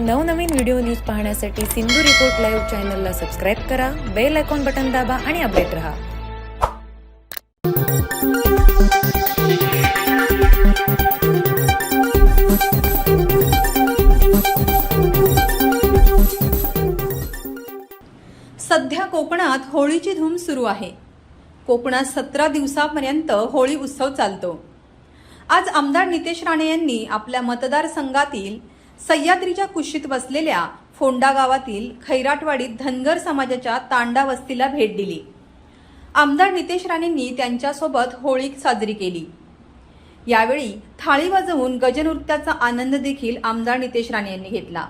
नवनवीन video news पाहण्यासाठी Sindhu report live चॅनलला सबस्क्राईब करा बेल आयकॉन बटन दाबा आणि अपडेट रहा. सध्या कोकणात होळीची धूम सुरू आहे. कोकणात सतरा दिवसापर्यंत होळी उत्सव चालतो. आज आमदार नितेश राणे यांनी आपल्या मतदारसंघातील सह्याद्रीच्या कुशीत वसलेल्या फोंडा गावातील खैराटवाडीत धनगर समाजाच्या तांडा वस्तीला भेट दिली. आमदार नितेश राणेंनी त्यांच्यासोबत होळी साजरी केली. यावेळी थाळी वाजवून गजनृत्याचा आनंद देखील आमदार नितेश राणे यांनी घेतला.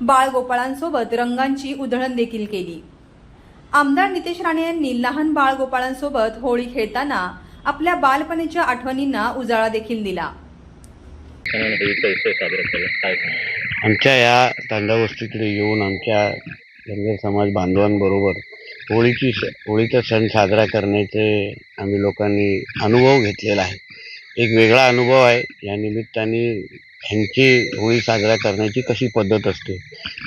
बाळगोपाळांसोबत रंगांची उधळण देखील केली. आमदार नितेश राणे यांनी लहान बाळगोपाळांसोबत होळी खेळताना आपल्या बालपणीच्या आठवणींना उजाळा देखील दिला. उत्सव साजरा केला काय सांगा आमच्या या तांडावस्तीकडे येऊन आमच्या धनगर समाज बांधवांबरोबर होळीची स- होळीचा सण साजरा करण्याचे आम्ही लोकांनी अनुभव घेतलेला आहे. एक वेगळा अनुभव आहे. या निमित्ताने ह्यांची होळी साजरा करण्याची कशी पद्धत असते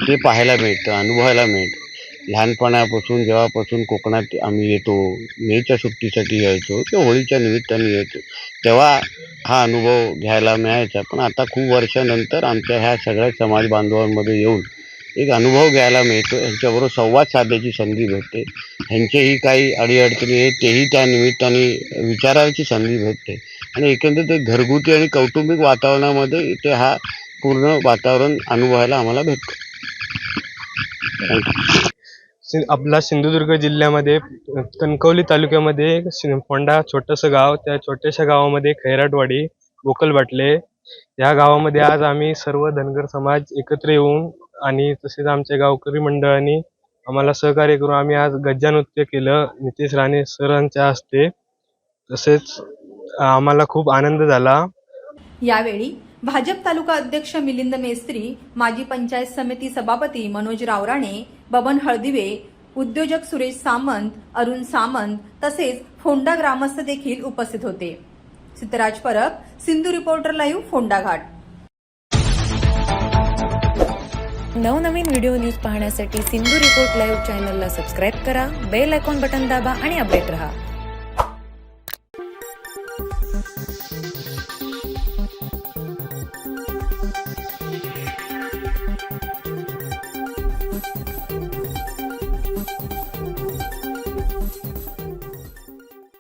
ते पाहायला मिळतं अनुभवायला मिळतं. लहानपणापासून जेव्हापासून कोकणात आम्ही येतो मेच्या सुट्टीसाठी यायचो किंवा होळीच्या निमित्ताने यायचो. तेव्हा हा अनुभव घ्यायला मिळायचा. पण आता खूप वर्षानंतर आमच्या ह्या सगळ्या समाज बांधवांमध्ये येऊन एक अनुभव घ्यायला मिळतो ह्यांच्याबरोबर संवाद साधण्याची संधी भेटते. ह्यांचेही काही अडीअडचणी आहेत तेही त्या निमित्ताने विचारायची संधी भेटते. आणि एकंदरीत एक घरगुती आणि कौटुंबिक वातावरणामध्ये इथे हा पूर्ण वातावरण अनुभवायला आम्हाला भेटतो. थँक्यू आपला सिंधुदुर्ग जिल्ह्यामध्ये कणकवली तालुक्यामध्ये एक फोंडा छोटंसं गाव त्या छोट्याशा गावामध्ये खैराटवाडी गोकलबाटले. या गावामध्ये आज आम्ही सर्व धनगर समाज एकत्र येऊन आणि तसेच आमच्या गावकरी मंडळांनी आम्हाला सहकार्य करून आम्ही आज गज्जा नृत्य केलं. नितेश राणे सरांच्या हस्ते. तसेच आम्हाला खूप आनंद झाला. यावेळी भाजप तालुका अध्यक्ष मिलिंद मेस्त्री माजी पंचायत समिती सभापती मनोज रावराणे बबन हळदिवे उद्योजक सुरेश सामंत अरुण सामंत तसेच फोंडा ग्रामस्थ देखील उपस्थित होते. सिद्धराज परब सिंधू रिपोर्टर लाईव्ह फोंडा घाट नवनवीन व्हिडिओ न्यूज पाहण्यासाठी सिंधू रिपोर्ट लाईव्ह चॅनलला सबस्क्राईब करा बेल आयकॉन बटन दाबा आणि अपडेट रहा.